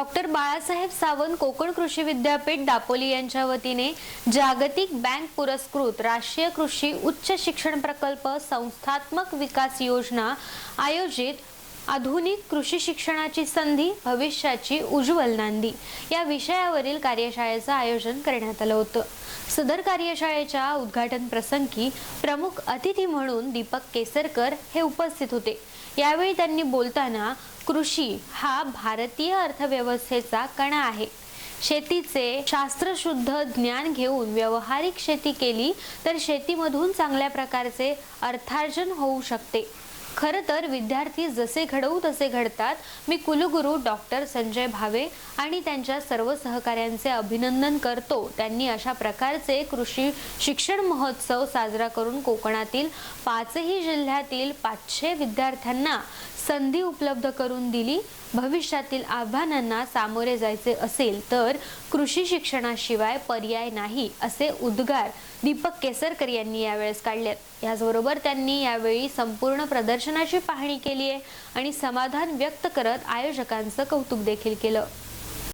Doctor Balasaheb Sawant Konkan कृषी विद्यापीठ दापोली यांच्या वतीने जागतिक बँक पुरस्कृत राष्ट्रीय कृषी उच्च शिक्षण प्रकल्प संस्थात्मक विकास योजना आयोजित आधुनिक कृषी शिक्षणाची संधी भविष्याची उज्ज्वल नांदी. या विषयावरील कार्यशाळेचं आयोजन करण्यात आलं होतं. सदर कार्यशाळेच्या उद्घाटन प्रसंगी प्रमुख अतिथी म्हणून दीपक केसरकर हे उपस्थित होते. यावेळी त्यांनी बोलताना कृषी हा भारतीय अर्थव्यवस्थेचा कणा आहे. शेतीचे शास्त्रशुद्ध ज्ञान घेऊन व्यावहारिक शेती केली तर शेतीमधून चांगल्या प्रकारचे अर्थार्जन होऊ शकते. खरं तर विद्यार्थी जसे घडवू तसे घडतात. मी कुलगुरू डॉक्टर संजय भावे आणि त्यांच्या सर्व सहकाऱ्यांचे अभिनंदन करतो. त्यांनी अशा प्रकारचे कृषी शिक्षण महोत्सव साजरा करून कोकणातील पाचही जिल्ह्यातील पाचशे विद्यार्थ्यांना संधी उपलब्ध करून दिली. भविष्यातील आव्हानांना सामोरे जायचे असेल तर कृषी शिक्षणाशिवाय पर्याय नाही असे उद्गार दीपक केसरकर यांनी यावेळेस काढलेत. याचबरोबर त्यांनी यावेळी संपूर्ण प्रदर्शन प्रदर्शनाची पाहणी केली आहे आणि समाधान व्यक्त करत आयोजकांचं कौतुक देखील केलं.